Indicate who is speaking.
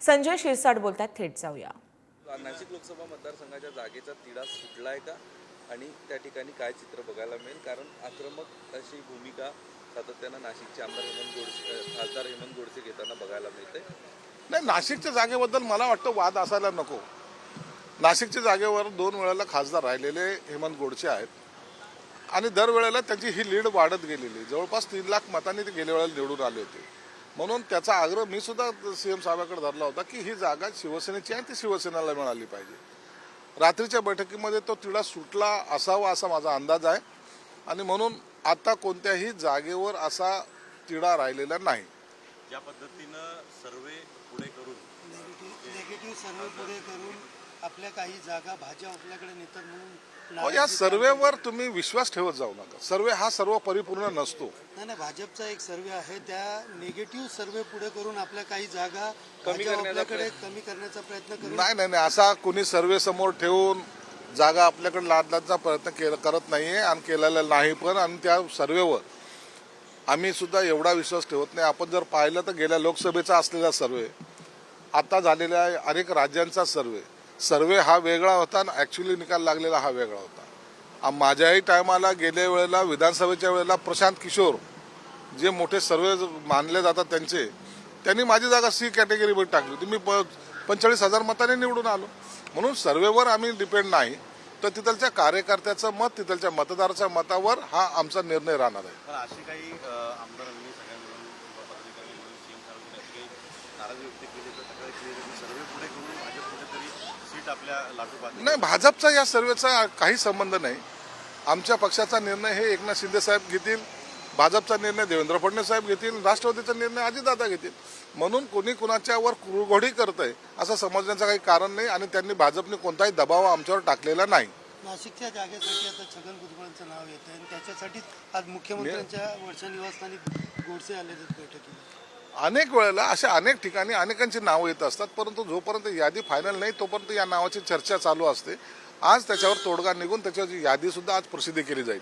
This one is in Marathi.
Speaker 1: संजय शिरसाट बोलतात थेट जाऊया.
Speaker 2: नाशिक लोकसभा मतदारसंघाच्या जागेचा तिढा सुटलाय का? आणि त्या ठिकाणी काय चित्र बघायला मिळेल? कारण आक्रमक अशी भूमिका सातत्यानं नाशिकचे आमदार हेमंत गोडसे खासदार हेमंत गोडसे घेताना बघायला मिळते
Speaker 3: नाही नाशिकच्या जागेबद्दल मला वाटतं वाद असायला नको. नाशिकच्या जागेवर दोन वेळेला खासदार राहिलेले हेमंत गोडसे आहेत. आणि दरवेळेला त्यांची ही लीड वाढत गेलेली. जवळपास तीन लाख मतांनी ते गेल्या वेळेला निवडून आले होते. म्हणून त्याचा आग्रह मी सुद्धा सीएम साहेबाकडे धरला होता की ही जागा शिवसेनेची आहे ती शिवसेनेला मिळाली पाहिजे. रात्रीच्या बैठकीमध्ये तो तिढा सुटला असावा असा माझा अंदाज आहे. आणि म्हणून आता कोणत्याही जागेवर असा तिढा राहिलेला नाही.
Speaker 4: ज्या पद्धतीनं सर्वे पुढे करून
Speaker 5: नेगेटिव्ह नेगेटिव्ह सर्वे पुढे करून आपल्या काही जागा भाज्या आपल्याकडे नेतात म्हणून
Speaker 3: अहो,
Speaker 5: नाराजी
Speaker 3: या सर्वेवर तुम्ही विश्वास ठेवत जाऊ नका. सर्वे हा सर्व परिपूर्ण नसतो.
Speaker 5: नाही नाही भाजपचा एक सर्वे आहे. त्या नेगेटिव्ह सर्वे पुढे करून आपल्या काही जागा
Speaker 2: कमी
Speaker 5: आपल्याकडे कमी करण्याचा प्रयत्न करून
Speaker 3: नाही नाही नाही असा कुणी सर्वे समोर ठेवून जागा आपल्याकडे लादण्याचा प्रयत्न केला करत नाहीये आणि केलेला नाही पण आणि त्या सर्वेवर. आम्ही सुद्धा एवढा विश्वास ठेवत नाही. आपण जर पाहिलं तर गेल्या लोकसभेचा असलेला सर्वे आता झालेल्या अनेक राज्यांचा सर्वे सर्वे हा वेगळा होता आणि ॲक्च्युली निकाल लागलेला हा वेगळा होता. माझ्याही टायमाला गेल्या वेळेला विधानसभेच्या वेळेला प्रशांत किशोर जे मोठे सर्वे मानले जातात त्यांचे त्यांनी माझी जागा सी कॅटेगरीमध्ये टाकली होती. मी प पंचेचाळीस हजार मताने निवडून आलो. म्हणून सर्वेवर आम्ही डिपेंड नाही. तर तिथलच्या कार्यकर्त्याचं मत तिथलच्या मतदाराच्या मतावर हा आमचा निर्णय राहणार आहे.
Speaker 4: अशी काही आमदारांनी सर्वे पुढे आपल्या लागू पाहते
Speaker 3: नाही भाजपचा या सर्वेचा काही संबंध नाही. आमच्या पक्षाचा निर्णय हे एकनाथ शिंदे साहेब घेतील भाजपचा निर्णय देवेंद्र फडणवीस साहेब घेतील राष्ट्रवादीचा निर्णय अजितदादा घेतील. म्हणून कोणी कुणाच्यावर कुरघोडी करत आहे असं समजण्याचं काही कारण नाही आणि त्यांनी भाजपने कोणताही दबाव आमच्यावर टाकलेला नाही.
Speaker 5: नाशिकच्या जागेसाठी आता छगन भुजबळांचं नाव येतं आणि त्याच्यासाठीच आज मुख्यमंत्र्यांच्या वर्षा निवासस्थानी गोडसे आले आहेत बैठकीला.
Speaker 3: अनेक वेळेला अशा अनेक ठिकाणी अनेकांची नावं येत असतात परंतु जोपर्यंत यादी फायनल नाही तोपर्यंत या नावाची चर्चा चालू असते. आज त्याच्यावर तोडगा निघून त्याच्याची यादी सुद्धा आज प्रसिद्धी केली जाईल.